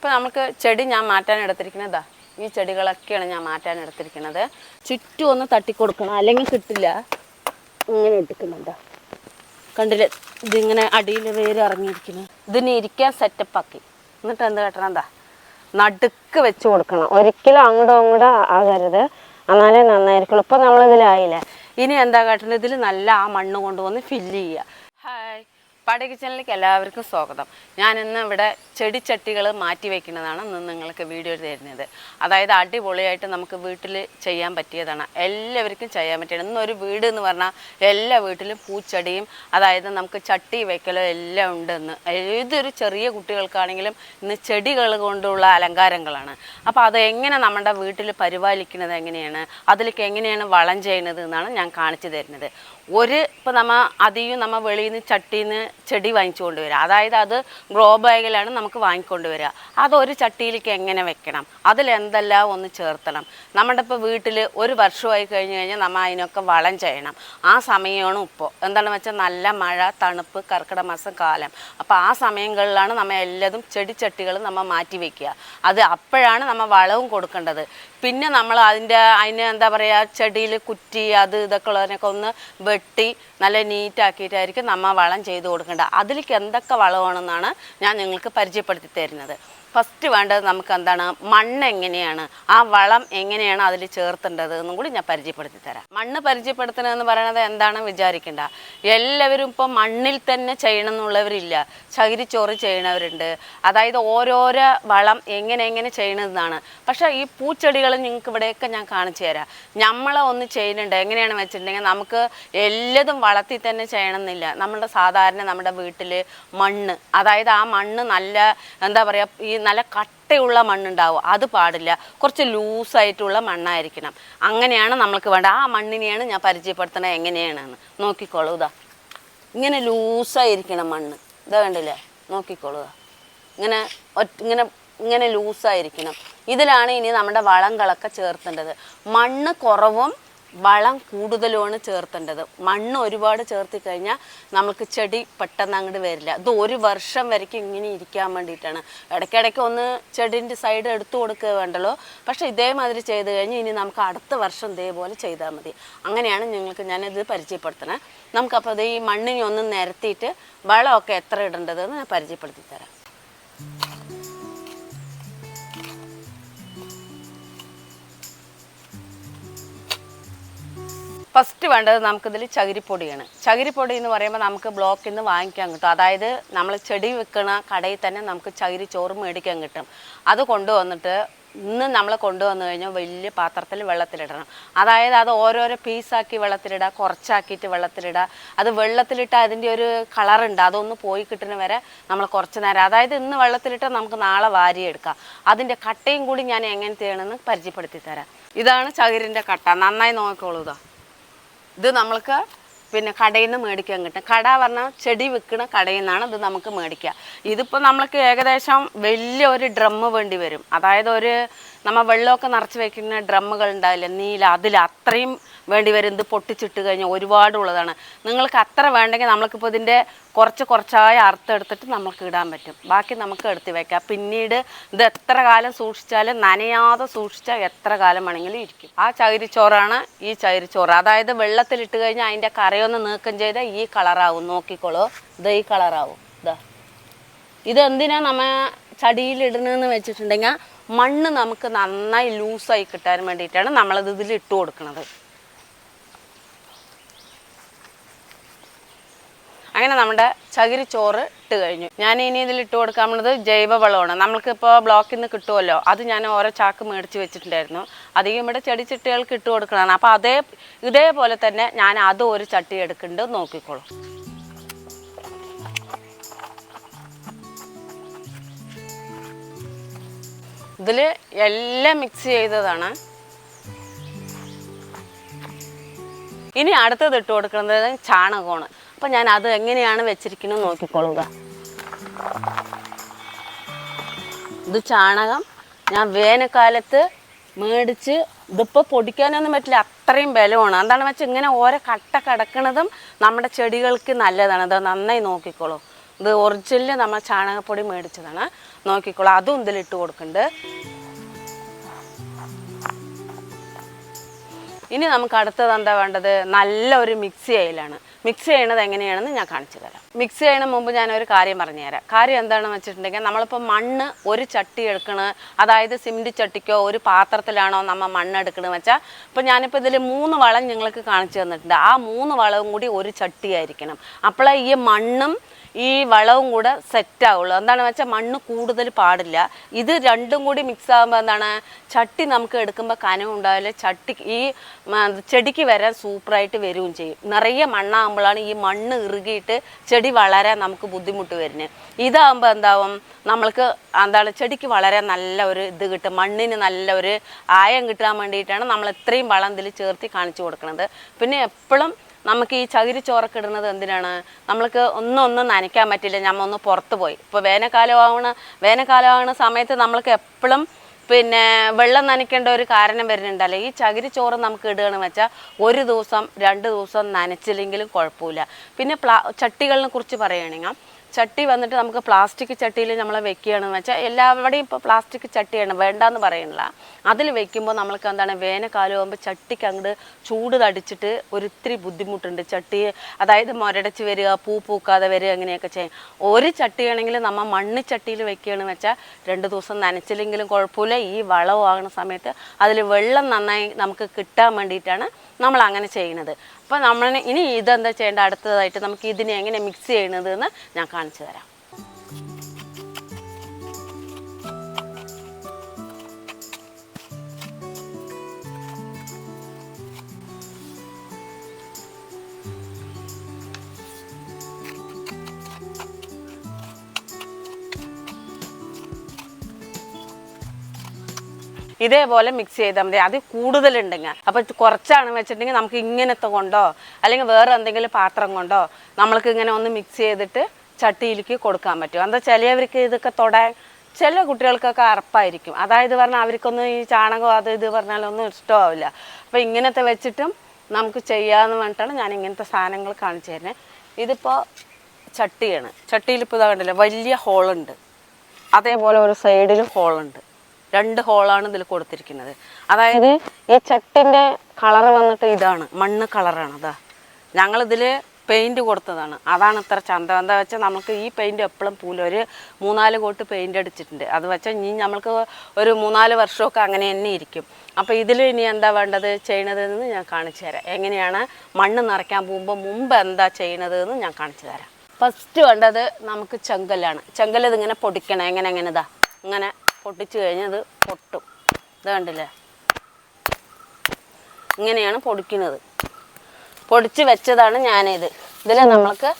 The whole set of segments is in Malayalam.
ഇപ്പോൾ നമുക്ക് ചെടി ഞാൻ മാറ്റാൻ എടുത്തിരിക്കുന്നതാ ഈ ചെടികളൊക്കെയാണ് ഞാൻ മാറ്റാൻ എടുത്തിരിക്കുന്നത്. ചുറ്റും ഒന്ന് തട്ടിക്കൊടുക്കണം അല്ലെങ്കിൽ കിട്ടില്ല. ഇങ്ങനെ എടുക്കുന്നുണ്ടോ കണ്ടില്ലേ? ഇതിങ്ങനെ അടിയിൽ വേര് ഇറങ്ങിയിരിക്കുന്നു. ഇതിന് ഇരിക്കാൻ സെറ്റപ്പ് ആക്കി. എന്നിട്ട് എന്ത് കെട്ടണം എന്താ നടുക്ക് വെച്ച് കൊടുക്കണം. ഒരിക്കലും അങ്ങോട്ടും അങ്ങോട്ടും ആകരുത്. എന്നാലേ നന്നായിരിക്കുള്ളൂ. ഇപ്പം നമ്മളിതിലായില്ലേ? ഇനി എന്താ കാട്ടുന്നത് ഇതിൽ നല്ല ആ മണ്ണ് കൊണ്ടുവന്ന് ഫില്ല് ചെയ്യുക. ഹായ് പാടി കിച്ചണിലേക്ക് എല്ലാവർക്കും സ്വാഗതം. ഞാൻ ഇന്ന് ഇവിടെ ചെടിച്ചട്ടികൾ മാറ്റി വയ്ക്കുന്നതാണ് ഇന്ന് നിങ്ങൾക്ക് വീഡിയോ തരുന്നത്. അതായത് അടിപൊളിയായിട്ട് നമുക്ക് വീട്ടിൽ ചെയ്യാൻ പറ്റിയതാണ്. എല്ലാവർക്കും ചെയ്യാൻ പറ്റിയത് ഇന്നൊരു വീട് എന്ന് പറഞ്ഞാൽ എല്ലാ വീട്ടിലും പൂച്ചെടിയും അതായത് നമുക്ക് ചട്ടി വയ്ക്കലോ എല്ലാം ഉണ്ടെന്ന് ഏതൊരു ചെറിയ കുട്ടികൾക്കാണെങ്കിലും ഇന്ന് ചെടികൾ കൊണ്ടുള്ള അലങ്കാരങ്ങളാണ്. അപ്പോൾ അത് എങ്ങനെ നമ്മുടെ വീട്ടിൽ പരിപാലിക്കുന്നത് എങ്ങനെയാണ്? അതിലേക്ക് എങ്ങനെയാണ് വളം ചെയ്യുന്നത് എന്നാണ് ഞാൻ കാണിച്ചു തരുന്നത്. ഒരു ഇപ്പം നമ്മൾ അതിയും നമ്മൾ വെളിയിൽ നിന്ന് ചട്ടിയിൽ നിന്ന് ചെടി വാങ്ങിച്ചു കൊണ്ടുവരിക അതായത് അത് ഗ്രോ ബാഗിലാണ് നമുക്ക് വാങ്ങിക്കൊണ്ട് വരിക അതൊരു ചട്ടിയിലേക്ക് എങ്ങനെ വെക്കണം? അതിലെന്തെല്ലാം ഒന്ന് ചേർത്തണം? നമ്മുടെ ഇപ്പോൾ വീട്ടിൽ ഒരു വർഷമായി കഴിഞ്ഞ് കഴിഞ്ഞാൽ നമ്മൾ അതിനൊക്കെ വളം ചെയ്യണം. ആ സമയമാണ് ഇപ്പോൾ എന്താണെന്ന് വെച്ചാൽ നല്ല മഴ തണുപ്പ് കർക്കിടക മാസം കാലം. അപ്പോൾ ആ സമയങ്ങളിലാണ് നമ്മൾ എല്ലാതും ചെടിച്ചട്ടികൾ നമ്മൾ മാറ്റി വയ്ക്കുക അത് അപ്പോഴാണ് നമ്മൾ വളവും കൊടുക്കേണ്ടത്. പിന്നെ നമ്മൾ അതിന്റെ അതിന് എന്താ പറയുക ചെടിയിൽ കുറ്റി അത് ഇതൊക്കെ ഉള്ളതിനൊക്കെ ഒന്ന് വെട്ടി നല്ല നീറ്റാക്കിയിട്ടായിരിക്കും നമ്മൾ വളം ചെയ്ത് കൊടുക്കേണ്ടത്. അതിലേക്ക് എന്തൊക്കെ വളമാണെന്നാണ് ഞാൻ നിങ്ങൾക്ക് പരിചയപ്പെടുത്തി തരുന്നത്. ഫസ്റ്റ് വേണ്ടത് നമുക്ക് എന്താണ് മണ്ണ് എങ്ങനെയാണ്? ആ വളം എങ്ങനെയാണ് അതിൽ ചേർത്തേണ്ടത് എന്നും കൂടി ഞാൻ പരിചയപ്പെടുത്തി തരാം മണ്ണ് പരിചയപ്പെടുത്തണമെന്ന് പറയുന്നത് എന്താണെന്ന് വിചാരിക്കേണ്ട. എല്ലാവരും ഇപ്പം മണ്ണിൽ തന്നെ ചെയ്യണം എന്നുള്ളവരില്ല ചകിരിച്ചോറ് ചെയ്യണവരുണ്ട്. അതായത് ഓരോരോ വളം എങ്ങനെ എങ്ങനെ ചെയ്യണമെന്നാണ് പക്ഷേ ഈ പൂച്ചെടികൾ നിങ്ങൾക്ക് ഇവിടെയൊക്കെ ഞാൻ കാണിച്ചു തരാം. നമ്മളെ ഒന്ന് ചെയ്യുന്നുണ്ട്. എങ്ങനെയാണ് വെച്ചിട്ടുണ്ടെങ്കിൽ നമുക്ക് എല്ലതും വളത്തിൽ തന്നെ ചെയ്യണമെന്നില്ല. നമ്മുടെ സാധാരണ നമ്മുടെ വീട്ടിൽ മണ്ണ്. അതായത് ആ മണ്ണ് നല്ല എന്താ പറയുക ഈ നല്ല കട്ടയുള്ള മണ്ണുണ്ടാവും. അത് പാടില്ല. കുറച്ച് ലൂസായിട്ടുള്ള മണ്ണായിരിക്കണം. അങ്ങനെയാണ് നമ്മൾക്ക് വേണ്ട ആ മണ്ണിനെയാണ് ഞാൻ പരിചയപ്പെടുത്തണത് എങ്ങനെയാണെന്ന്. നോക്കിക്കോളൂ ഇങ്ങനെ ലൂസായിരിക്കണം മണ്ണ്. ഇതാ വേണ്ടില്ലേ നോക്കിക്കോളൂ ഇതാ. ഇങ്ങനെ ഇങ്ങനെ ഇങ്ങനെ ലൂസായിരിക്കണം. ഇതിലാണ് ഇനി നമ്മുടെ വളങ്ങളൊക്കെ ചേർത്തേണ്ടത്. മണ്ണ് കുറവും വളം കൂടുതലുമാണ് ചേർത്തേണ്ടത്. മണ്ണ് ഒരുപാട് ചേർത്തി കഴിഞ്ഞാൽ നമുക്ക് ചെടി പെട്ടെന്ന് അങ്ങോട്ട് വരില്ല. ഇത് ഒരു വർഷം വരയ്ക്കും ഇങ്ങനെ ഇരിക്കാൻ വേണ്ടിയിട്ടാണ്. ഇടയ്ക്കിടയ്ക്ക് ഒന്ന് ചെടിന്റെ സൈഡ് എടുത്തു കൊടുക്കുക വേണ്ടല്ലോ. പക്ഷെ ഇതേമാതിരി ചെയ്ത് കഴിഞ്ഞ് ഇനി നമുക്ക് അടുത്ത വർഷം ഇതേപോലെ ചെയ്താൽ മതി. അങ്ങനെയാണ് നിങ്ങൾക്ക് ഞാനിത് പരിചയപ്പെടുത്തണേ നമുക്കപ്പോൾ അത് ഈ മണ്ണിനെ ഒന്ന് നിരത്തിയിട്ട് വളമൊക്കെ എത്ര ഇടേണ്ടതെന്ന് ഞാൻ പരിചയപ്പെടുത്തി തരാം. ഫസ്റ്റ് വേണ്ടത് നമുക്കിതിൽ ചകിരിപ്പൊടിയാണ്. ചകിരിപ്പൊടി എന്ന് പറയുമ്പോൾ നമുക്ക് ബ്ലോക്കിൽ നിന്ന് വാങ്ങിക്കാൻ കിട്ടും. അതായത് നമ്മൾ ചെടി വെക്കണ കടയിൽ തന്നെ നമുക്ക് ചകിരി ചോറ് മേടിക്കാൻ കിട്ടും. അത് കൊണ്ടുവന്നിട്ട് ഇന്ന് നമ്മൾ കൊണ്ടുവന്നു കഴിഞ്ഞാൽ വലിയ പാത്രത്തിൽ വെള്ളത്തിലിടണം. അതായത് അത് ഓരോരോ പീസാക്കി വെള്ളത്തിലിടുക കുറച്ചാക്കിയിട്ട് വെള്ളത്തിലിടുക അത് വെള്ളത്തിലിട്ട് അതിന്റെ ഒരു കളറുണ്ട് അതൊന്ന് പോയി കിട്ടുന്ന വരെ നമ്മൾ കുറച്ച് നേരം. അതായത് ഇന്ന് വെള്ളത്തിലിട്ട് നമുക്ക് നാളെ വാരിയെടുക്കാം അതിന്റെ കട്ടയും കൂടി ഞാൻ എങ്ങനെ ചെയ്യണമെന്ന് പരിചയപ്പെടുത്തി തരാം ഇതാണ് ചകിരിന്റെ കട്ട. നന്നായി നോക്കിക്കോളൂ ഇതാ നമ്മൾക്ക് പിന്നെ കടയിൽ നിന്ന് മേടിക്കാൻ കിട്ടും. കട പറഞ്ഞാൽ ചെടി വിൽക്കുന്ന കടയിൽ നിന്നാണ് ഇത് നമുക്ക് മേടിക്കുക. ഇതിപ്പോൾ നമ്മൾക്ക് ഏകദേശം വലിയ ഒരു ഡ്രമ്മ് വേണ്ടി വരും. അതായത് ഒരു നമ്മൾ വെള്ളമൊക്കെ നിറച്ച് വെക്കുന്ന ഡ്രമ്മുകൾ ഉണ്ടാവില്ല? നീല അതിൽ അത്രയും വേണ്ടി വരും. ഇത് പൊട്ടിച്ചിട്ട് കഴിഞ്ഞാൽ ഒരുപാടുള്ളതാണ് നിങ്ങൾക്ക് അത്ര വേണ്ടെങ്കിൽ നമ്മൾക്കിപ്പോൾ ഇതിന്റെ കുറച്ച് കുറച്ചായ അർത്ഥം എടുത്തിട്ട് നമുക്ക് ഇടാൻ പറ്റും. ബാക്കി നമുക്ക് എടുത്ത് വെക്കാം. പിന്നീട് ഇത് എത്ര കാലം സൂക്ഷിച്ചാലും നനയാതെ സൂക്ഷിച്ചാൽ എത്ര കാലം വേണമെങ്കിലും ഇരിക്കും. ആ ചകിരിച്ചോറാണ് ഈ ചകിരിച്ചോറ്. അതായത് വെള്ളത്തിലിട്ട് കഴിഞ്ഞാൽ അതിന്റെ കറയൊന്ന് നീക്കം ചെയ്താൽ ഈ കളറാവും. നോക്കിക്കോളൂ. ഇത് ഈ കളറാവും. ഇതാ ഇതെന്തിനാ നമ്മ ചടിയിലിടണമെന്ന് വെച്ചിട്ടുണ്ടെങ്കിൽ മണ്ണ് നമുക്ക് നന്നായി ലൂസായി കിട്ടാൻ വേണ്ടിയിട്ടാണ് നമ്മളത് ഇതിൽ ഇട്ട് കൊടുക്കുന്നത്. അങ്ങനെ നമ്മുടെ ചകിരി ചോറ് ഇട്ട് കഴിഞ്ഞു. ഞാൻ ഇനി ഇതിൽ ഇട്ട് കൊടുക്കാൻ കൊടുക്കാനുള്ളത് ജൈവവളമാണ്. നമ്മൾക്കിപ്പോൾ ബ്ലോക്കിൽ നിന്ന് കിട്ടുമല്ലോ. അത് ഞാൻ ഓരോ ചാക്ക് മേടിച്ച് വെച്ചിട്ടുണ്ടായിരുന്നു. അധികം ഇവിടെ ചെടി ചിട്ടികൾക്ക് ഇട്ട് കൊടുക്കണതാണ്. അപ്പോൾ അതേ ഇതേപോലെ തന്നെ ഞാൻ അതും ഒരു ചട്ടി എടുക്കുന്നുണ്ട്. നോക്കിക്കോളൂ. ഇതിൽ എല്ലാം മിക്സ് ചെയ്തതാണ്. ഇനി അടുത്തത് ഇട്ട് കൊടുക്കുന്നത് ചാണകമാണ്. അപ്പം ഞാൻ അത് എങ്ങനെയാണ് വെച്ചിരിക്കുന്നത് നോക്കിക്കൊള്ളുക. ഇത് ചാണകം. ഞാൻ വേനൽക്കാലത്ത് മേടിച്ച് ഇതിപ്പോൾ പൊടിക്കാനൊന്നും പറ്റില്ല അത്രയും ബലമാണ്. എന്താണെന്ന് വെച്ചാൽ ഇങ്ങനെ ഓരോ കട്ട കിടക്കുന്നതും നമ്മുടെ ചെടികൾക്ക് നല്ലതാണ്. അത് നന്നായി നോക്കിക്കോളൂ. ഇത് ഒറിജിനൽ നമ്മൾ ചാണകപ്പൊടി മേടിച്ചതാണ്. നോക്കിക്കോളൂ. അതും ഇട്ട് കൊടുക്കുന്നുണ്ട്. ഇനി നമുക്ക് അടുത്തത് എന്താ വേണ്ടത്? നല്ല ഒരു മിക്സി അയിലാണ്. മിക്സ് ചെയ്യണത് എങ്ങനെയാണെന്ന് ഞാൻ കാണിച്ചു തരാം. മിക്സ് ചെയ്യണ മുമ്പ് ഞാൻ ഒരു കാര്യം പറഞ്ഞു തരാം. കാര്യം എന്താണെന്ന് വെച്ചിട്ടുണ്ടെങ്കിൽ നമ്മളിപ്പോൾ മണ്ണ് ഒരു ചട്ടി എടുക്കണ. അതായത് സിമെന്റ് ചട്ടിക്കോ ഒരു പാത്രത്തിലാണോ നമ്മൾ മണ്ണ് എടുക്കണമെന്ന് വെച്ചാൽ ഇപ്പോൾ ഞാനിപ്പോൾ ഇതിൽ മൂന്ന് വളം നിങ്ങൾക്ക് കാണിച്ചു തന്നിട്ടുണ്ട്. ആ മൂന്ന് വളവും കൂടി ഒരു ചട്ടിയായിരിക്കണം. അപ്പോൾ ഈ മണ്ണും ഈ വളവും കൂടെ സെറ്റ് ആവുള്ളൂ. എന്താണെന്ന് വെച്ചാൽ മണ്ണ് കൂടുതൽ പാടില്ല. ഇത് രണ്ടും കൂടി മിക്സ് ആകുമ്പോൾ എന്താണ്? ചട്ടി നമുക്ക് എടുക്കുമ്പോൾ കനം ഉണ്ടാവില്ല. ചട്ടി ഈ ചെടിക്ക് വരാൻ സൂപ്പറായിട്ട് വരികയും ചെയ്യും. നിറയെ മണ്ണാകുമ്പോഴാണ് ഈ മണ്ണ് ഇറുകിയിട്ട് ചെടി വളരാൻ നമുക്ക് ബുദ്ധിമുട്ട് വരുന്നത് ഇതാകുമ്പോൾ എന്താവും? നമ്മൾക്ക് എന്താണ്? ചെടിക്ക് വളരെ നല്ല ഒരു ഇത് കിട്ടും. മണ്ണിന് നല്ല ഒരു ആയം കിട്ടാൻ വേണ്ടിയിട്ടാണ് നമ്മൾ ഇത്രയും വളം ഇതിൽ ചേർത്തി കാണിച്ചു കൊടുക്കുന്നത് പിന്നെ എപ്പോഴും നമുക്ക് ഈ ചകിരി ചോറൊക്കെ ഇടുന്നത് എന്തിനാണ്? നമ്മൾക്ക് ഒന്നും ഒന്നും നനയ്ക്കാൻ പറ്റില്ല. നമ്മൾ ഒന്ന് പുറത്ത് പോയി. ഇപ്പോൾ വേനൽക്കാലമാവണ വേനൽക്കാലമാവണ സമയത്ത് നമ്മൾക്ക് എപ്പോഴും പിന്നെ വെള്ളം നനയ്ക്കേണ്ട ഒരു കാരണം വരുന്നുണ്ടല്ലോ? ഈ ചകിരി ചോറ് നമുക്ക് ഇടുകയെന്ന് വെച്ചാൽ ഒരു ദിവസം രണ്ട് ദിവസം നനച്ചില്ലെങ്കിലും കുഴപ്പമില്ല. പിന്നെ പ്ലാ ചട്ടികളിനെ കുറിച്ച് പറയുകയാണെങ്കിൽ ചട്ടി വന്നിട്ട് നമുക്ക് പ്ലാസ്റ്റിക് ചട്ടിയിൽ നമ്മൾ വെക്കുകയാണെന്ന് വെച്ചാൽ എല്ലാവരുടെയും ഇപ്പോൾ പ്ലാസ്റ്റിക് ചട്ടിയാണ് വേണ്ടാന്ന് പറയണില്ല അതിൽ വെക്കുമ്പോൾ നമ്മൾക്ക് എന്താണ് വേനൽക്കാലം ആകുമ്പോൾ ചട്ടിക്ക് അങ്ങോട്ട് ചൂട് തടിച്ചിട്ട് ഒരിത്തിരി ബുദ്ധിമുട്ടുണ്ട്. ചട്ടി അതായത് മുരടച്ച് വരിക പൂ പൂക്കാതെ വരിക അങ്ങനെയൊക്കെ ചെയ്യും. ഒരു ചട്ടിയാണെങ്കിൽ നമ്മൾ മണ്ണ് ചട്ടിയിൽ വെക്കുകയാണെന്ന് വെച്ചാൽ രണ്ട് ദിവസം നനച്ചില്ലെങ്കിലും കുഴപ്പമില്ല. ഈ വളമാകുന്ന സമയത്ത് അതിൽ വെള്ളം നന്നായി നമുക്ക് കിട്ടാൻ വേണ്ടിയിട്ടാണ് നമ്മൾ അങ്ങനെ ചെയ്യുന്നത്. അപ്പോൾ നമ്മൾ ഇനി ഇതെന്താ ചെയ്യേണ്ട അടുത്തതായിട്ട് നമുക്ക് ഇതിനെ എങ്ങനെ മിക്സ് ചെയ്യണതെന്ന് ഞാൻ കാണിച്ചു തരാം. ഇതേപോലെ മിക്സ് ചെയ്താൽ മതി. അത് കൂടുതലുണ്ടെങ്കിൽ അപ്പോൾ കുറച്ചാണ് വെച്ചിട്ടുണ്ടെങ്കിൽ നമുക്ക് ഇങ്ങനത്തെ കൊണ്ടോ അല്ലെങ്കിൽ വേറെ എന്തെങ്കിലും പാത്രം കൊണ്ടോ നമ്മൾക്ക് ഇങ്ങനെ ഒന്ന് മിക്സ് ചെയ്തിട്ട് ചട്ടിയിലേക്ക് കൊടുക്കാൻ പറ്റും. എന്താ ചിലവർക്ക് ഇതൊക്കെ തൊടാൻ ചില കുട്ടികൾക്കൊക്കെ അറപ്പായിരിക്കും. അതായത് പറഞ്ഞാൽ അവർക്കൊന്നും ഈ ചാണകം അത് ഇത് പറഞ്ഞാലൊന്നും ഇഷ്ടമാവില്ല. അപ്പോൾ ഇങ്ങനത്തെ വെച്ചിട്ടും നമുക്ക് ചെയ്യാമെന്ന് പറഞ്ഞിട്ടാണ് ഞാൻ ഇങ്ങനത്തെ സാധനങ്ങൾ കാണിച്ചു തരുന്നത് ഇതിപ്പോൾ ചട്ടിയാണ്. ചട്ടിയിൽ ഇപ്പോൾ ഇതാ കണ്ടില്ലേ വലിയ ഹോളുണ്ട് അതേപോലെ ഒരു സൈഡിലും ഹോളുണ്ട് രണ്ട് ഹോളാണ് ഇതിൽ കൊടുത്തിരിക്കുന്നത്. അതായത് ഈ ചട്ടിന്റെ കളർ വന്നിട്ട് ഇതാണ്. മണ്ണ് കളറാണ് അതാ. ഞങ്ങളിതിൽ പെയിന്റ് കൊടുത്തതാണ്. അതാണ് ഇത്ര ചന്ത. എന്താ വെച്ചാൽ നമുക്ക് ഈ പെയിന്റ് എപ്പോഴും പൂല ഒരു മൂന്നാൽ കോട്ട് പെയിന്റ് അടിച്ചിട്ടുണ്ട്. അത് വെച്ചാൽ ഇനി നമ്മൾക്ക് ഒരു മൂന്നാൽ വർഷമൊക്കെ അങ്ങനെ തന്നെ ഇരിക്കും. അപ്പോൾ ഇതിൽ ഇനി എന്താ വേണ്ടത്? ചെയ്യണതെന്ന് ഞാൻ കാണിച്ചു തരാം. എങ്ങനെയാണ് മണ്ണ് നിറയ്ക്കാൻ പോകുമ്പോൾ മുമ്പ് എന്താ ചെയ്യണത് എന്ന് ഞാൻ കാണിച്ചു തരാം. ഫസ്റ്റ് വേണ്ടത് നമുക്ക് ചെങ്കല്ലാണ്. ചെങ്കല്ല് ഇതിങ്ങനെ പൊടിക്കണം. എങ്ങനെ എങ്ങനെ ഇതാ? ഇങ്ങനെ പൊട്ടിച്ച് കഴിഞ്ഞത് പൊട്ടും. ഇത് കണ്ടില്ലേ? ഇങ്ങനെയാണ് പൊടിക്കുന്നത്. പൊടിച്ച് വെച്ചതാണ് ഞാനിത്. ഇതിൽ നമ്മൾക്ക്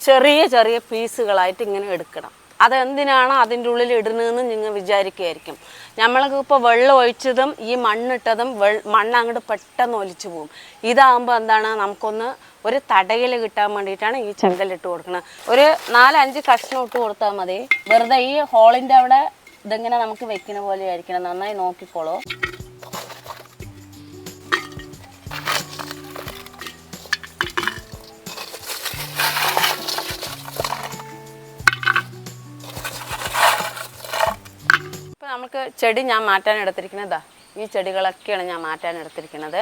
ചെറിയ ചെറിയ പീസുകളായിട്ട് ഇങ്ങനെ എടുക്കണം. അതെന്തിനാണ് അതിന്റെ ഉള്ളിൽ ഇടുന്നതെന്ന് നിങ്ങൾ വിചാരിക്കുമായിരിക്കും നമ്മൾക്ക് ഇപ്പോൾ വെള്ളം ഒഴിച്ചതും ഈ മണ്ണിട്ടതും വെ മണ്ണ് അങ്ങോട്ട് പെട്ടെന്ന് ഒലിച്ചു പോകും ഇതാകുമ്പോൾ എന്താണ്? നമുക്കൊന്ന് ഒരു തടയിൽ കിട്ടാൻ വേണ്ടിയിട്ടാണ് ഈ ചെങ്കലിട്ട് കൊടുക്കുന്നത്. ഒരു നാലഞ്ച് കഷ്ണം ഇട്ട് കൊടുത്താൽ മതി. വെറുതെ ഈ ഹോളിന്റെ അവിടെ ഇതിങ്ങനെ നമുക്ക് വെക്കുന്ന പോലെ ആയിരിക്കണം? നന്നായി നോക്കിക്കോളൂ. നമുക്ക് ചെടി ഞാൻ മാറ്റാൻ എടുത്തിരിക്കുന്നതാ ഈ ചെടികളൊക്കെയാണ് ഞാൻ മാറ്റാൻ എടുത്തിരിക്കുന്നത്.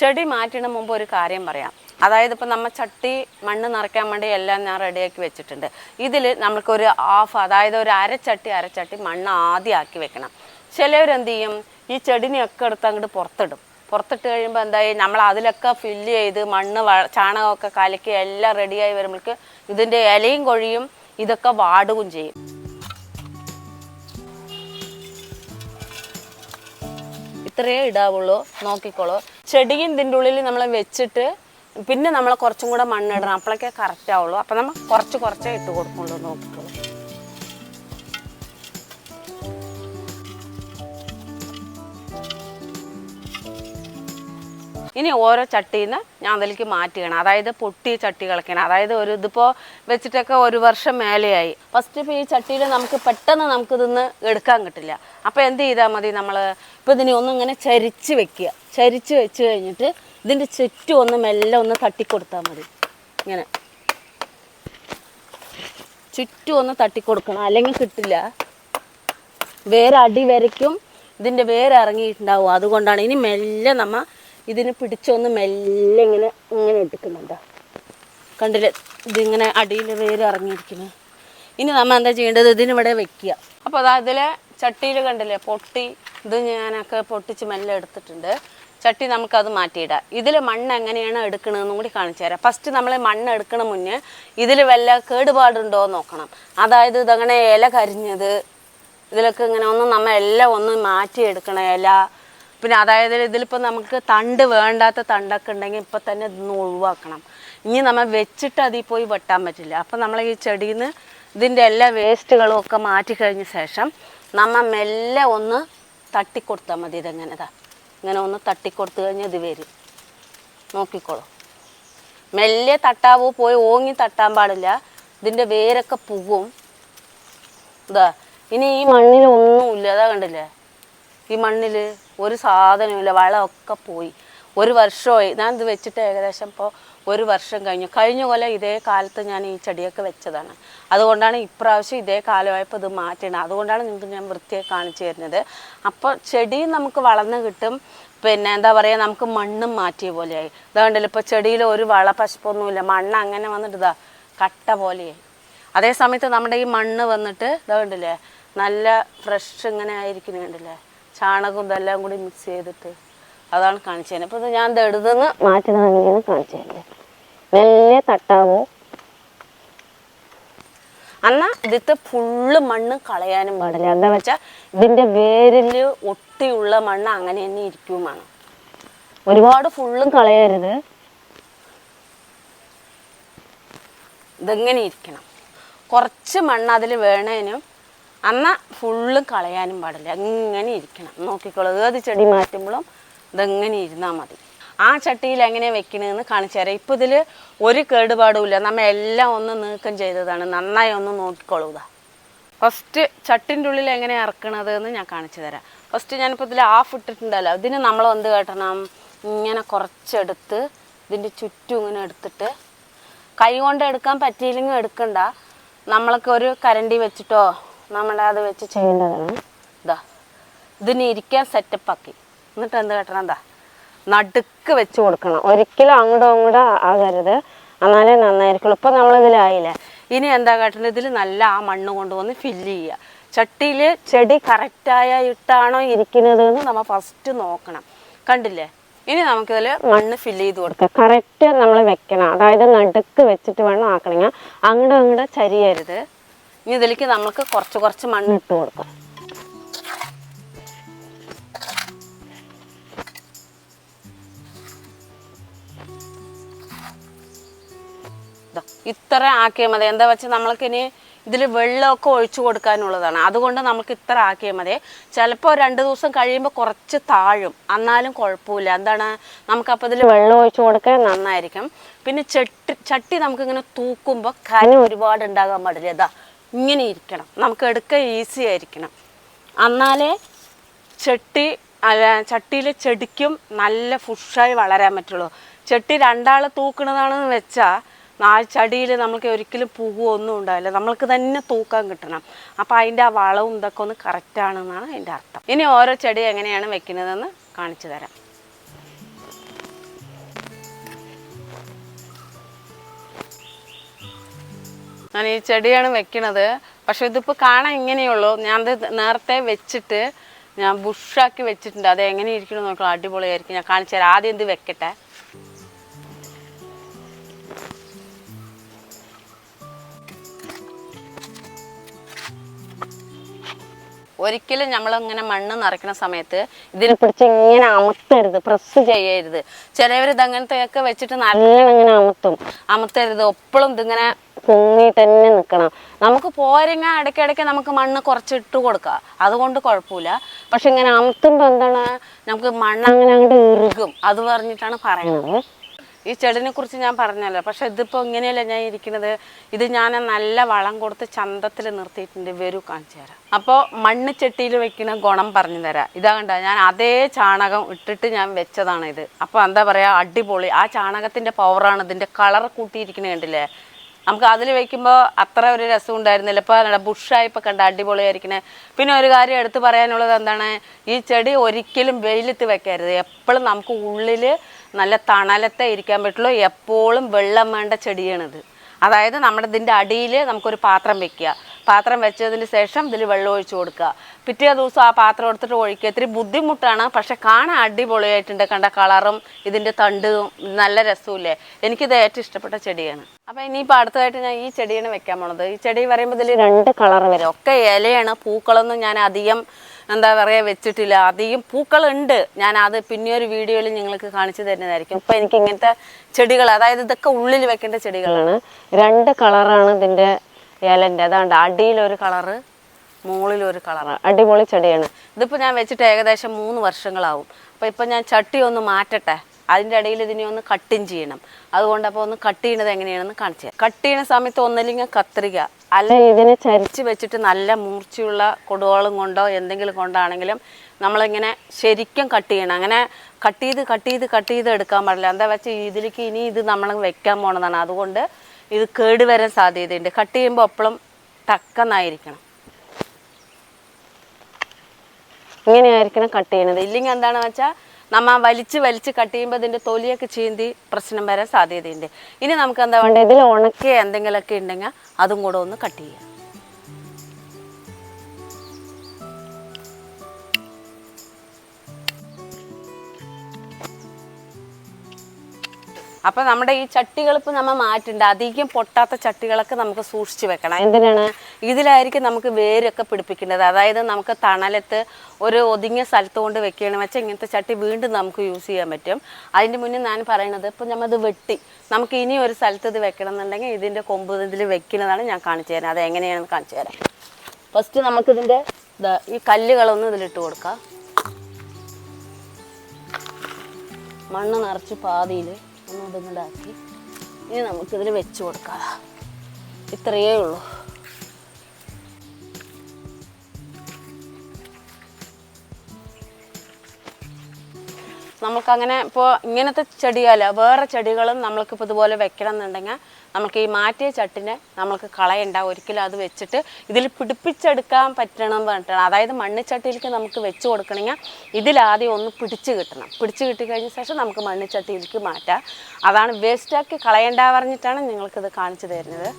ചെടി മാറ്റുന്ന മുമ്പ് ഒരു കാര്യം പറയാം. അതായത് ഇപ്പം നമ്മൾ ചട്ടി മണ്ണ് നിറയ്ക്കാൻ വേണ്ടി എല്ലാം ഞാൻ റെഡിയാക്കി വെച്ചിട്ടുണ്ട്. ഇതിൽ നമുക്കൊരു ഹാഫ് അതായത് ഒരു അരച്ചട്ടി അരച്ചട്ടി മണ്ണ് ആദ്യം ആക്കി വെക്കണം. ചിലവരെന്ത് ചെയ്യും ഈ ചെടിനെയൊക്കെ എടുത്ത് അങ്ങോട്ട് പുറത്തിടും. പുറത്തിട്ട് കഴിയുമ്പോൾ എന്തായി? നമ്മൾ അതിലൊക്കെ ഫില്ല് ചെയ്ത് മണ്ണ് വ ചാണകമൊക്കെ കലക്കി എല്ലാം റെഡിയായി വരുമ്പോഴേക്ക് ഇതിന്റെ ഇലയും കൊഴിയും ഇതൊക്കെ വാടുകയും ചെയ്യും. ഇത്രയേ ഇടാവുള്ളൂ. നോക്കിക്കോളൂ. ചെടിയും ഇതിന്റെ ഉള്ളിൽ നമ്മൾ വെച്ചിട്ട് പിന്നെ നമ്മൾ കുറച്ചും കൂടെ മണ്ണിടണം. അപ്പോഴൊക്കെ കറക്റ്റ് ആവുള്ളൂ. അപ്പം നമ്മൾ കുറച്ച് കുറച്ചേ ഇട്ട് കൊടുക്കുള്ളൂ നോക്കിക്കോളൂ. ഇനി ഓരോ ചട്ടിയിൽ നിന്ന് ഞാൻ അതിലേക്ക് മാറ്റുകയാണ് അതായത് പൊട്ടി ചട്ടി കളിക്കണം അതായത് ഒരു ഇതിപ്പോൾ വെച്ചിട്ടൊക്കെ ഒരു വർഷം മേലെയായി. ഫസ്റ്റ് ഇപ്പോൾ ഈ ചട്ടിയിൽ നമുക്ക് പെട്ടെന്ന് നമുക്ക് ഇതൊന്ന് എടുക്കാൻ കിട്ടില്ല. അപ്പോൾ എന്ത് ചെയ്താൽ മതി നമ്മൾ ഇപ്പോൾ ഇതിനെ ഒന്നും ഇങ്ങനെ ചരിച്ച് വെക്കുക. ചരിച്ച് വെച്ച് കഴിഞ്ഞിട്ട് ഇതിന്റെ ചുറ്റും ഒന്ന് മെല്ലെ ഒന്ന് തട്ടിക്കൊടുത്താൽ മതി. ഇങ്ങനെ. ചുറ്റും ഒന്ന് തട്ടിക്കൊടുക്കണം. അല്ലെങ്കിൽ കിട്ടില്ല. വേറെ അടി വരയ്ക്കും. ഇതിന്റെ വേര് ഇറങ്ങിയിട്ടുണ്ടാവും. അതുകൊണ്ടാണ് ഇനി മെല്ലെ നമ്മ ഇതിന് പിടിച്ചൊന്ന് മെല്ലെ ഇങ്ങനെ ഇങ്ങനെ എടുക്കുന്നുണ്ട് കണ്ടില്ലേ? ഇതിങ്ങനെ അടിയിൽ വേര് ഇറങ്ങിയിരിക്കുന്നു. ഇനി നമ്മൾ എന്താ ചെയ്യേണ്ടത്? ഇതിനിവിടെ വെക്കുക. അപ്പോൾ അതാ ഇതിലെ ചട്ടിയിൽ കണ്ടില്ലേ? പൊട്ടി ഇത് ഞാനൊക്കെ പൊട്ടിച്ച് മെല്ലെ എടുത്തിട്ടുണ്ട്. ചട്ടി നമുക്കത് മാറ്റിയിടാം. ഇതിൽ മണ്ണ് എങ്ങനെയാണ് എടുക്കണതെന്നും കൂടി കാണിച്ചു തരാം. ഫസ്റ്റ് നമ്മൾ മണ്ണ് എടുക്കണ മുന്നേ ഇതിൽ വല്ല കേടുപാടുണ്ടോ എന്ന് നോക്കണം. അതായത് ഇതങ്ങനെ ഇല കരിഞ്ഞത് ഇതിലൊക്കെ ഇങ്ങനെ ഒന്ന് നമ്മൾ എല്ലാം ഒന്ന് മാറ്റിയെടുക്കണം ഇല പിന്നെ അതായത് ഇതിലിപ്പോൾ നമുക്ക് തണ്ട് വേണ്ടാത്ത തണ്ടൊക്കെ ഉണ്ടെങ്കിൽ ഇപ്പം തന്നെ ഇതൊന്ന് ഒഴിവാക്കണം. ഇനി നമ്മൾ വെച്ചിട്ട് അതിൽ പോയി വെട്ടാൻ പറ്റില്ല. അപ്പം നമ്മൾ ഈ ചെടിയിൽ നിന്ന് ഇതിന്റെ എല്ലാ വേസ്റ്റുകളും ഒക്കെ മാറ്റി കഴിഞ്ഞ ശേഷം നമ്മൾ മെല്ലെ ഒന്ന് തട്ടിക്കൊടുത്താൽ മതി ഇതെങ്ങനെതാ ഇങ്ങനെ ഒന്ന് തട്ടിക്കൊടുത്തു കഴിഞ്ഞാൽ ഇത് വരും. നോക്കിക്കോളൂ. മെല്ലെ തട്ടാവോ പോയി ഓങ്ങി തട്ടാൻ പാടില്ല. ഇതിന്റെ വേരൊക്കെ പുകും ഇതാ. ഇനി ഈ മണ്ണിൽ ഒന്നുമില്ല അതാ കണ്ടില്ലേ? ഈ മണ്ണിൽ ഒരു സാധനമില്ല വളമൊക്കെ പോയി. ഒരു വർഷമായി. ഞാൻ ഇത് വെച്ചിട്ട് ഏകദേശം ഇപ്പോൾ ഒരു വർഷം കഴിഞ്ഞു. കഴിഞ്ഞ പോലെ ഇതേ കാലത്ത് ഞാൻ ഈ ചെടിയൊക്കെ വെച്ചതാണ്. അതുകൊണ്ടാണ് ഇപ്രാവശ്യം ഇതേ കാലമായപ്പോൾ ഇത് മാറ്റണം അതുകൊണ്ടാണ് നിങ്ങൾക്ക് ഞാൻ വൃത്തിയായി കാണിച്ചു തരുന്നത്. അപ്പോൾ ചെടി നമുക്ക് വളർന്ന് കിട്ടും. പിന്നെ എന്താ പറയുക നമുക്ക് മണ്ണും മാറ്റിയ പോലെയായി. ഇതാണ്ടല്ലോ ഇപ്പോൾ ചെടിയിൽ ഒരു വള പശുപ്പൊന്നുമില്ല. മണ്ണ് അങ്ങനെ വന്നിട്ട് ഇതാ കട്ട പോലെയായി. അതേ സമയത്ത് നമ്മുടെ ഈ മണ്ണ് വന്നിട്ട് ഇതാ കണ്ടില്ലേ നല്ല ഫ്രഷ് ഇങ്ങനെ ആയിരിക്കുന്നു കണ്ടില്ലേ. ചാണകവും ഇതെല്ലാം കൂടി മിക്സ് ചെയ്തിട്ട് അതാണ് കാണിച്ചു തരുന്നത്. അപ്പോൾ ഇത് ഞാൻ ഇത് എടുത്തുനിന്ന് എങ്ങനെയാണ് കാണിച്ചു തരുന്നത്. വലിയ തട്ടാവോ എന്നാ ഇതിത്തെ ഫുള്ള് മണ്ണ് കളയാനും പാടില്ല. എന്താ വെച്ചാൽ ഇതിന്റെ വേരിൽ ഒട്ടിയുള്ള മണ്ണ് അങ്ങനെ തന്നെ ഇരിക്കുമാണ് ഒരുപാട് ഫുള്ളും കളയരുത്. ഇതെങ്ങനെ ഇരിക്കണം? കുറച്ച് മണ്ണ് അതിൽ വേണേനും എന്നാൽ ഫുള്ള് കളയാനും പാടില്ല. അങ്ങനെ ഇരിക്കണം? നോക്കിക്കോളൂ. ഏത് ചെടി മാറ്റുമ്പോഴും ഇതെങ്ങനെ ഇരുന്നാൽ മതി. ആ ചട്ടിയിൽ എങ്ങനെ വെക്കണമെന്ന് കാണിച്ചു തരാം. ഇപ്പം ഇതിൽ ഒരു കേടുപാടുമില്ല നമ്മൾ എല്ലാം ഒന്ന് നീക്കം ചെയ്തതാണ്. നന്നായി ഒന്ന് നോക്കിക്കോളൂ ഇതാ ഫസ്റ്റ് ചട്ടിന്റെ ഉള്ളിൽ എങ്ങനെ ഇറക്കണത് എന്ന് ഞാൻ കാണിച്ചു തരാം. ഫസ്റ്റ് ഞാനിപ്പോൾ ഇതിൽ ഹാഫ് ഇട്ടിട്ടുണ്ടല്ലോ. ഇതിന് നമ്മൾ എന്ത് കേട്ടണം? ഇങ്ങനെ കുറച്ചെടുത്ത് ഇതിന്റെ ചുറ്റും ഇങ്ങനെ എടുത്തിട്ട് കൈ കൊണ്ട് എടുക്കാൻ പറ്റിയില്ലെങ്കിൽ എടുക്കണ്ട. നമ്മൾക്ക് ഒരു കരണ്ടി വെച്ചിട്ടോ നമ്മുടെ അത് വെച്ച് ചെയ്യേണ്ടതാണ്. ഇതാ ഇതിന് ഇരിക്കാൻ സെറ്റപ്പ് ആക്കി. എന്നിട്ട് എന്ത് കേട്ടണം? എന്താ നടുക്ക് വെച്ച് കൊടുക്കണം. ഒരിക്കലും അങ്ങോട്ടും അങ്ങോട്ടും ആകരുത്. എന്നാലേ നന്നായിരിക്കുള്ളൂ. ഇപ്പം നമ്മളിതിലായില്ലേ? ഇനി എന്താ കേട്ടത് ഇതിൽ നല്ല ആ മണ്ണ് കൊണ്ടുവന്ന് ഫില്ല് ചെയ്യുക. ചട്ടിയിൽ ചെടി കറക്റ്റായ ഇട്ടാണോ ഇരിക്കുന്നത് എന്ന് നമ്മൾ ഫസ്റ്റ് നോക്കണം. കണ്ടില്ലേ? ഇനി നമുക്കിതിൽ മണ്ണ് ഫില്ല് ചെയ്ത് കൊടുക്കാം. കറക്റ്റ് നമ്മൾ വെക്കണം. അതായത് നടുക്ക് വെച്ചിട്ട് വേണം ആക്കണമെങ്കിൽ അങ്ങോട്ടും അങ്ങോട്ടും ചരിയരുത്. ഇനി ഇതിലേക്ക് നമുക്ക് കുറച്ച് കുറച്ച് മണ്ണ് ഇട്ട് കൊടുക്കാം. ഇത്ര ആക്കിയാൽ മതി. എന്താ വെച്ചാൽ നമ്മൾക്ക് ഇനി ഇതിൽ വെള്ളമൊക്കെ ഒഴിച്ചു കൊടുക്കാനുള്ളതാണ്. അതുകൊണ്ട് നമുക്ക് ഇത്ര ആക്കിയാൽ മതി. ചിലപ്പോൾ രണ്ട് ദിവസം കഴിയുമ്പോൾ കുറച്ച് താഴും. എന്നാലും കുഴപ്പമില്ല. എന്താണ്? നമുക്കപ്പോൾ ഇതിൽ വെള്ളം ഒഴിച്ചു കൊടുക്കാൻ നന്നായിരിക്കും. പിന്നെ ചട്ടി ചട്ടി നമുക്കിങ്ങനെ തൂക്കുമ്പോൾ കനം ഒരുപാട് ഉണ്ടാകാൻ പാടില്ല. ഇതാ ഇങ്ങനെ ഇരിക്കണം. നമുക്ക് എടുക്കാൻ ഈസി ആയിരിക്കണം. എന്നാലേ ചട്ടി ചട്ടിയിലെ ചെടിക്കും നല്ല ഫുഷായി വളരാൻ പറ്റുള്ളൂ. ചെട്ടി രണ്ടാൾ തൂക്കണതാണെന്ന് വെച്ചാൽ ആ ചടിയിൽ നമുക്ക് ഒരിക്കലും പൂവോ ഒന്നും ഉണ്ടാവില്ല. നമ്മൾക്ക് തന്നെ തൂക്കാൻ കിട്ടണം. അപ്പോൾ അതിന്റെ ആ വളവും ഇതൊക്കെ ഒന്ന് കറക്റ്റാണെന്നാണ് അതിന്റെ അർത്ഥം. ഇനി ഓരോ ചെടി എങ്ങനെയാണ് വെക്കുന്നതെന്ന് കാണിച്ചു തരാം. ഞാൻ ഈ ചെടിയാണ് വെക്കണത്. പക്ഷെ ഇതിപ്പോൾ കാണാൻ ഇങ്ങനെയുള്ളൂ. ഞാൻ നേരത്തെ വെച്ചിട്ട് ഞാൻ ബുഷാക്കി വെച്ചിട്ടുണ്ട്. അത് എങ്ങനെ ഇരിക്കണം നോക്കണം. അടിപൊളിയായിരിക്കും. ഞാൻ കാണിച്ചു തരാം. ആദ്യം ഇത് വെക്കട്ടെ. ഒരിക്കലും നമ്മളിങ്ങനെ മണ്ണ് നിറയ്ക്കുന്ന സമയത്ത് ഇതിനെ പിടിച്ച് ഇങ്ങനെ അമർത്തരുത് പ്രസ് ചെയ്യരുത്. ചിലവർ ഇതങ്ങനത്തെയൊക്കെ വെച്ചിട്ട് നല്ല ഇങ്ങനെ അമർത്തും. അമർത്തരുത്. എപ്പോഴും ഇതിങ്ങനെ പൊങ്ങി തന്നെ നിൽക്കണം നമുക്ക് പോരങ്ങ ഇടയ്ക്കിടയ്ക്ക് നമുക്ക് മണ്ണ് കുറച്ച് ഇട്ട് കൊടുക്കാം. അതുകൊണ്ട് കുഴപ്പമില്ല. പക്ഷെ ഇങ്ങനെ അമർത്തുമ്പോൾ എന്താണ്? നമുക്ക് മണ്ണ് അങ്ങനെ അങ്ങോട്ട് ഇറുകും. അത് പറഞ്ഞിട്ടാണ് പറയുന്നത്. ഈ ചെടിനെ കുറിച്ച് ഞാൻ പറഞ്ഞല്ലോ. പക്ഷെ ഇതിപ്പോൾ ഇങ്ങനെയല്ല ഞാൻ ഇരിക്കുന്നത്? ഇത് ഞാൻ നല്ല വളം കൊടുത്ത് ചന്തത്തിൽ നിർത്തിയിട്ടുണ്ട്. വരൂ കാണിച്ചു തരാം. അപ്പോൾ മണ്ണ് ചട്ടിയിൽ വെക്കുന്ന ഗുണം പറഞ്ഞു തരാം. ഇതാ കണ്ട ഞാൻ അതേ ചാണകം ഇട്ടിട്ട് ഞാൻ വെച്ചതാണ് ഇത് അപ്പോൾ എന്താ പറയുക അടിപൊളി. ആ ചാണകത്തിന്റെ പവറാണ് ഇതിന്റെ കളർ കൂട്ടിയിരിക്കുന്നത് കണ്ടില്ലേ? നമുക്ക് അതിൽ വെക്കുമ്പോൾ അത്ര ഒരു രസം ഉണ്ടായിരുന്നില്ല. ഇപ്പോൾ ബുഷായപ്പോൾ കണ്ട അടിപൊളിയായിരിക്കണേ. പിന്നെ ഒരു കാര്യം എടുത്തു പറയാനുള്ളത് എന്താണ്? ഈ ചെടി ഒരിക്കലും വെയിലത്ത് വെക്കരുത്. എപ്പോഴും നമുക്ക് ഉള്ളിൽ നല്ല തണലത്തെ ഇരിക്കാൻ പറ്റുള്ളൂ. എപ്പോഴും വെള്ളം വേണ്ട ചെടിയാണിത്. അതായത് നമ്മുടെ ഇതിന്റെ അടിയിൽ നമുക്കൊരു പാത്രം വെക്കുക. പാത്രം വെച്ചതിന് ശേഷം ഇതിൽ വെള്ളം ഒഴിച്ചു കൊടുക്കുക. പിറ്റേ ദിവസം ആ പാത്രം എടുത്തിട്ട് ഒഴിക്കുക. ഇത്തിരി ബുദ്ധിമുട്ടാണ്. പക്ഷെ കാണാൻ അടിപൊളിയായിട്ടുണ്ട്. കണ്ട കളറും ഇതിന്റെ തണ്ടും നല്ല രസമില്ലേ എനിക്കിത് ഏറ്റവും ഇഷ്ടപ്പെട്ട ചെടിയാണ്. അപ്പം ഇനിയിപ്പോൾ അടുത്തതായിട്ട് ഞാൻ ഈ ചെടിയാണ് വെക്കാൻ പോണത്. ഈ ചെടി പറയുമ്പോൾ ഇതിൽ രണ്ട് കളർ വരും. ഒക്കെ ഇലയാണ്. പൂക്കളൊന്നും ഞാൻ അധികം എന്താ പറയുക വെച്ചിട്ടില്ല. അധികം പൂക്കളുണ്ട്. ഞാൻ അത് പിന്നെ ഒരു വീഡിയോയിൽ നിങ്ങൾക്ക് കാണിച്ചു തരുന്നതായിരിക്കും. ഇപ്പം എനിക്ക് ഇങ്ങനത്തെ ചെടികൾ അതായത് ഇതൊക്കെ ഉള്ളിൽ വെക്കേണ്ട ചെടികളാണ്. രണ്ട് കളറാണ് ഇതിന്റെ ഇലന്റെ അതാണ്ട് അടിയിലൊരു കളറ് മുകളിലൊരു കളറാണ് അടിപൊളി ചെടിയാണ്. ഇതിപ്പോൾ ഞാൻ വെച്ചിട്ട് ഏകദേശം മൂന്ന് വർഷങ്ങളാവും. അപ്പോൾ ഇപ്പം ഞാൻ ചട്ടി ഒന്ന് മാറ്റട്ടെ. അതിന്റെ ഇടയിൽ ഇതിനെ ഒന്ന് കട്ടിങ് ചെയ്യണം. അതുകൊണ്ട് അപ്പോൾ ഒന്ന് കട്ട് ചെയ്യണത് എങ്ങനെയാണെന്ന് കാണിച്ചു തരാം. കട്ട് ചെയ്യുന്ന സമയത്ത് ഒന്നല്ലെങ്കിൽ കത്രിക അല്ല ഇതിനെ ചരിച്ച് വെച്ചിട്ട് നല്ല മൂർച്ചയുള്ള കൊടുവളം കൊണ്ടോ എന്തെങ്കിലും കൊണ്ടാണെങ്കിലും നമ്മളിങ്ങനെ ശരിക്കും കട്ട് ചെയ്യണം. അങ്ങനെ കട്ട് ചെയ്ത് കട്ട് ചെയ്ത് കട്ട് ചെയ്ത് എടുക്കാൻ പാടില്ല. എന്താ വെച്ചാൽ ഇതിലേക്ക് ഇനി ഇത് നമ്മൾ വെക്കാൻ പോണതാണ്. അതുകൊണ്ട് ഇത് കേടുവരാൻ സാധ്യതയുണ്ട്. കട്ട് ചെയ്യുമ്പോൾ എപ്പോഴും തക്കന്നായിരിക്കണം. ഇങ്ങനെയായിരിക്കണം കട്ട് ചെയ്യണത്. ഇല്ലെങ്കിൽ എന്താണെന്ന് വെച്ചാൽ നമ്മ വലിച്ച് വലിച്ച് കട്ട് ചെയ്യുമ്പോൾ ഇതിന്റെ തൊലിയൊക്കെ ചീന്തി പ്രശ്നം വരാൻ സാധ്യതയുണ്ട്. ഇനി നമുക്ക് എന്താ വേണ്ടത്? ഇതിൽ ഉണക്കിയ എന്തെങ്കിലുമൊക്കെ ഉണ്ടെങ്കിൽ അതും കൂടെ ഒന്ന് കട്ട് ചെയ്യാം. അപ്പൊ നമ്മുടെ ഈ ചട്ടികൾ ഇപ്പൊ നമ്മൾ മാറ്റിണ്ട് അധികം പൊട്ടാത്ത ചട്ടികളൊക്കെ നമുക്ക് സൂക്ഷിച്ചു വെക്കണം. എന്തിനാണ്? ഇതിലായിരിക്കും നമുക്ക് വേരൊക്കെ പിടിപ്പിക്കേണ്ടത്. അതായത് നമുക്ക് തണലത്ത് ഒരു ഒതുങ്ങിയ സ്ഥലത്ത് കൊണ്ട് വെക്കുകയാണെന്ന് വെച്ചാൽ ഇങ്ങനത്തെ ചട്ടി വീണ്ടും നമുക്ക് യൂസ് ചെയ്യാൻ പറ്റും. അതിന്റെ മുന്നേ ഞാൻ പറയണത് ഇപ്പം നമ്മത് വെട്ടി. നമുക്ക് ഇനി ഒരു സ്ഥലത്ത് ഇത് വെക്കണം എന്നുണ്ടെങ്കിൽ ഇതിന്റെ കൊമ്പ് ഇതിൽ വെക്കുന്നതാണ് ഞാൻ കാണിച്ചു തരാം അത് എങ്ങനെയാണെന്ന് കാണിച്ചു തരാം. ഫസ്റ്റ് നമുക്കിതിന്റെ ഈ കല്ലുകളൊന്ന് ഇതിലിട്ട് കൊടുക്കാം. മണ്ണ് നിറച്ച് പാതിയിൽ ഒന്ന് ഇതുകൊണ്ടാക്കി ഇനി നമുക്കിതിൽ വെച്ച് കൊടുക്കാം. ഇത്രയേ ഉള്ളൂ. നമുക്കങ്ങനെ ഇപ്പോൾ ഇങ്ങനത്തെ ചെടിയല്ല വേറെ ചെടികളും നമ്മൾക്കിപ്പോൾ ഇതുപോലെ വെക്കണം എന്നുണ്ടെങ്കിൽ നമുക്ക് ഈ മാറ്റിയ ചട്ടിനെ നമ്മൾക്ക് കളയണ്ട. ഒരിക്കലും അത് വെച്ചിട്ട് ഇതിൽ പിടിപ്പിച്ചെടുക്കാൻ പറ്റണം പറഞ്ഞിട്ടാണ്. അതായത് മണ്ണിച്ചട്ടിയിലേക്ക് നമുക്ക് വെച്ച് കൊടുക്കണമെങ്കിൽ ഇതിലാദ്യം ഒന്ന് പിടിച്ച് കിട്ടണം. പിടിച്ച് കിട്ടിക്കഴിഞ്ഞ ശേഷം നമുക്ക് മണ്ണിച്ചട്ടിയിലേക്ക് മാറ്റാം. അതാണ് വേസ്റ്റാക്കി കളയണ്ട പറഞ്ഞിട്ടാണ് നിങ്ങൾക്കിത് കാണിച്ചു തരുന്നത്.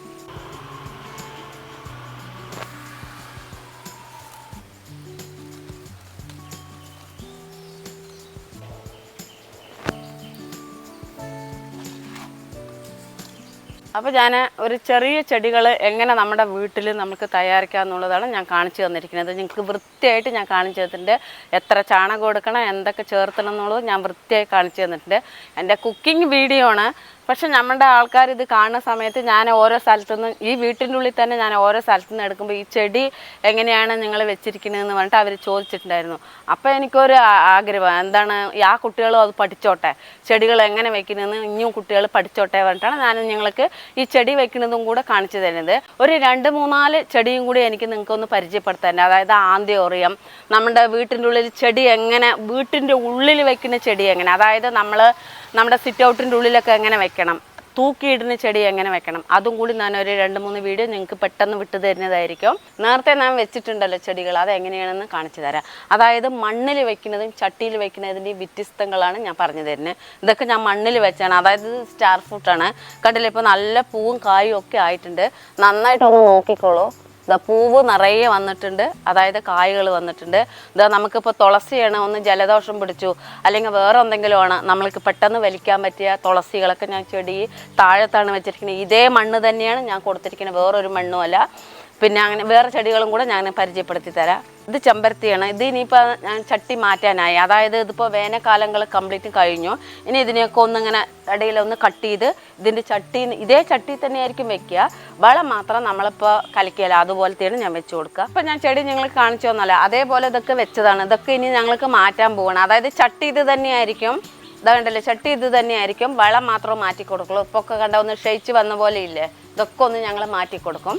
അപ്പോൾ ഞാൻ ഒരു ചെറിയ ചെടികൾ എങ്ങനെ നമ്മുടെ വീട്ടിൽ നമുക്ക് തയ്യാറിക്കാം എന്നുള്ളതാണ് ഞാൻ കാണിച്ചു തന്നിരിക്കുന്നത്. നിങ്ങൾക്ക് വൃത്തിയായിട്ട് ഞാൻ കാണിച്ചു തന്നിട്ടുണ്ട്. എത്ര ചാണകം കൊടുക്കണം എന്തൊക്കെ ചേർത്തണം എന്നുള്ളത് ഞാൻ വൃത്തിയായി കാണിച്ചു തന്നിട്ടുണ്ട്. എന്റെ കുക്കിംഗ് വീഡിയോ ആണ്. പക്ഷെ നമ്മുടെ ആൾക്കാർ ഇത് കാണുന്ന സമയത്ത് ഞാൻ ഓരോ സ്ഥലത്തുനിന്ന് ഈ വീട്ടിന്റെ ഉള്ളിൽ തന്നെ ഞാൻ ഓരോ സ്ഥലത്തു നിന്ന് എടുക്കുമ്പോൾ ഈ ചെടി എങ്ങനെയാണ് നിങ്ങൾ വെച്ചിരിക്കുന്നതെന്ന് പറഞ്ഞിട്ട് അവർ ചോദിച്ചിട്ടുണ്ടായിരുന്നു. അപ്പോൾ എനിക്കൊരു ആഗ്രഹം എന്താണ് ആ കുട്ടികളും അത് പഠിച്ചോട്ടെ ചെടികൾ എങ്ങനെ വെക്കുന്നതെന്ന് ഇനിയും കുട്ടികൾ പഠിച്ചോട്ടെ പറഞ്ഞിട്ടാണ് ഞാൻ നിങ്ങൾക്ക് ഈ ചെടി വെക്കുന്നതും കൂടെ കാണിച്ചു തരുന്നത്. ഒരു രണ്ട് മൂന്നാൽ ചെടിയും കൂടി എനിക്ക് നിങ്ങൾക്കൊന്ന് പരിചയപ്പെടുത്താൻ അതായത് ആന്തിയോറിയം നമ്മുടെ വീട്ടിന്റെ ഉള്ളിൽ ചെടി എങ്ങനെ വീട്ടിന്റെ ഉള്ളിൽ വെക്കുന്ന ചെടി എങ്ങനെ അതായത് നമ്മൾ നമ്മുടെ സിറ്റ് ഔട്ടിന്റെ ഉള്ളിലൊക്കെ എങ്ങനെ വെക്കണം തൂക്കിയിടുന്ന ചെടി എങ്ങനെ വെക്കണം? അതും കൂടി ഞാൻ ഒരു രണ്ട് മൂന്ന് വീഡിയോ നിങ്ങൾക്ക് പെട്ടെന്ന് വിട്ടു തരുന്നതായിരിക്കും. നേരത്തെ ഞാൻ വെച്ചിട്ടുണ്ടല്ലോ ചെടികൾ. അത് എങ്ങനെയാണെന്ന് കാണിച്ചു തരാം. അതായത് മണ്ണിൽ വെക്കുന്നതും ചട്ടിയിൽ വെക്കുന്നതിന്റെയും വ്യത്യസ്തങ്ങളാണ് ഞാൻ പറഞ്ഞു തരുന്നത്. ഇതൊക്കെ ഞാൻ മണ്ണിൽ വെച്ചാണ്. അതായത് സ്റ്റാർ ഫ്രൂട്ടാണ് കണ്ടില്ല? ഇപ്പോൾ നല്ല പൂവും കായും ഒക്കെ ആയിട്ടുണ്ട്. നന്നായിട്ടൊന്ന് നോക്കിക്കോളൂ. ഇതാ പൂവ് നിറയെ വന്നിട്ടുണ്ട്. അതായത് കായകൾ വന്നിട്ടുണ്ട്. ഇതാ നമുക്കിപ്പോൾ തുളസിയാണ് ഒന്ന് ജലദോഷം പിടിച്ചു. അല്ലെങ്കിൽ വേറെ എന്തെങ്കിലും ആണ് നമ്മൾക്ക് പെട്ടെന്ന് വലിക്കാൻ പറ്റിയ തുളസികളൊക്കെ ഞാൻ ചെടി താഴത്താണ് വെച്ചിരിക്കുന്നത്. ഇതേ മണ്ണ് തന്നെയാണ് ഞാൻ കൊടുത്തിരിക്കുന്നത്. വേറൊരു മണ്ണും അല്ല പിന്നെ അങ്ങനെ വേറെ ചെടികളും കൂടെ ഞാൻ പരിചയപ്പെടുത്തി തരാം. ഇത് ചെമ്പരത്തിയാണ്. ഇത് ഇനിയിപ്പോൾ ഞാൻ ചട്ടി മാറ്റാനായി. അതായത് ഇതിപ്പോൾ വേനൽക്കാലങ്ങൾ കംപ്ലീറ്റ് കഴിഞ്ഞു. ഇനി ഇതിനെയൊക്കെ ഒന്നിങ്ങനെ ഇടയിലൊന്ന് കട്ട് ചെയ്ത് ഇതിന്റെ ചട്ടി ഇതേ ചട്ടി തന്നെയായിരിക്കും വെക്കുക. വളം മാത്രം നമ്മളിപ്പോൾ കലക്കിയാൽ അതുപോലത്തെയാണ് ഞാൻ വെച്ച് കൊടുക്കുക. അപ്പോൾ ഞാൻ ചെടി ഞങ്ങൾ കാണിച്ചു തന്നല്ല. അതേപോലെ ഇതൊക്കെ വെച്ചതാണ്. ഇതൊക്കെ ഇനി ഞങ്ങൾക്ക് മാറ്റാൻ പോകണം അതായത് ചട്ടി ഇത് തന്നെയായിരിക്കും. ഇതാ കണ്ടല്ലേ? ചട്ടി ഇത് തന്നെയായിരിക്കും. വളം മാത്രം മാറ്റി കൊടുക്കുള്ളൂ. ഇപ്പോൾ ഒക്കെ കണ്ട? ഒന്ന് ക്ഷയിച്ച് വന്ന പോലെ ഇല്ലേ? ഇതൊക്കെ ഒന്ന് ഞങ്ങൾ മാറ്റി കൊടുക്കും.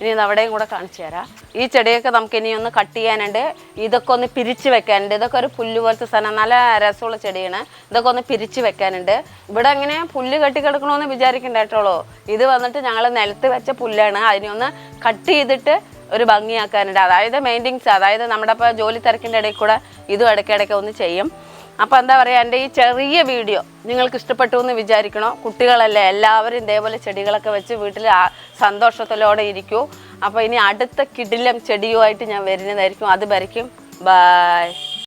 ഇനി ഇത് അവിടെയും കൂടെ കാണിച്ചു തരാം. ഈ ചെടിയൊക്കെ നമുക്ക് ഇനി ഒന്ന് കട്ട് ചെയ്യാനുണ്ട്. ഇതൊക്കെ ഒന്ന് പിരിച്ചു വെക്കാനുണ്ട്. ഇതൊക്കെ ഒരു പുല്ല് പോലത്തെ സാധനം. നല്ല രസമുള്ള ചെടിയാണ്. ഇതൊക്കെ ഒന്ന് പിരിച്ചു വെക്കാനുണ്ട്. ഇവിടെ അങ്ങനെ പുല്ല് കെട്ടി കിടക്കണമെന്ന് വിചാരിക്കണ്ടേട്ടോളൂ ഇത് വന്നിട്ട് ഞങ്ങൾ നിലത്ത് വെച്ച പുല്ലാണ്. അതിനെ ഒന്ന് കട്ട് ചെയ്തിട്ട് ഒരു ഭംഗിയാക്കാനുണ്ട്. അതായത് മെയിന്റിങ്സ് അതായത് നമ്മുടെ ഇപ്പോൾ ജോലി തിരക്കിന്റെ ഇടയിൽ കൂടെ ഇതും ഇടയ്ക്കിടയ്ക്ക് ഒന്ന് ചെയ്യും. അപ്പോൾ എന്താ പറയുക എന്റെ ഈ ചെറിയ വീഡിയോ നിങ്ങൾക്ക് ഇഷ്ടപ്പെട്ടു എന്ന് വിചാരിക്കണോ? കുട്ടികളല്ലേ എല്ലാവരും ഇതേപോലെ ചെടികളൊക്കെ വെച്ച് വീട്ടിൽ സന്തോഷത്തിലോടെ ഇരിക്കൂ. അപ്പോൾ ഇനി അടുത്ത കിടിലം ചെടിയുമായിട്ട് ഞാൻ വരുന്നതായിരിക്കും. അത് വരയ്ക്കും. ബായ്